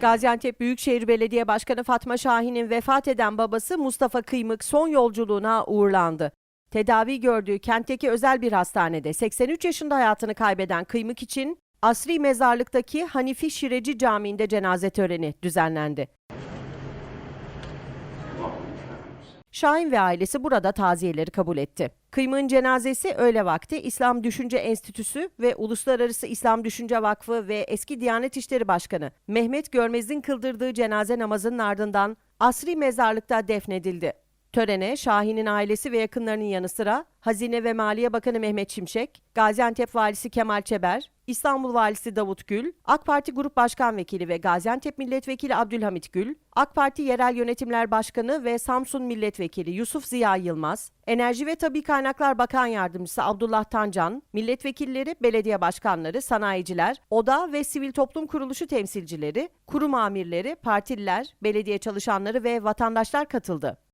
Gaziantep Büyükşehir Belediye Başkanı Fatma Şahin'in vefat eden babası Mustafa Kıymık son yolculuğuna uğurlandı. Tedavi gördüğü kentteki özel bir hastanede 83 yaşında hayatını kaybeden Kıymık için Asri Mezarlık'taki Hanifi Şireci Camii'nde cenaze töreni düzenlendi. Şahin ve ailesi burada taziyeleri kabul etti. Kıymık'ın cenazesi öğle vakti İslam Düşünce Enstitüsü ve Uluslararası İslam Düşünce Vakfı ve eski Diyanet İşleri Başkanı Mehmet Görmez'in kıldırdığı cenaze namazının ardından Asri Mezarlık'ta defnedildi. Törene Şahin'in ailesi ve yakınlarının yanı sıra Hazine ve Maliye Bakanı Mehmet Şimşek, Gaziantep Valisi Kemal Çeber, İstanbul Valisi Davut Gül, AK Parti Grup Başkan Vekili ve Gaziantep Milletvekili Abdülhamit Gül, AK Parti Yerel Yönetimler Başkanı ve Samsun Milletvekili Yusuf Ziya Yılmaz, Enerji ve Tabi Kaynaklar Bakan Yardımcısı Abdullah Tancan, milletvekilleri, belediye başkanları, sanayiciler, oda ve sivil toplum kuruluşu temsilcileri, kurum amirleri, partililer, belediye çalışanları ve vatandaşlar katıldı.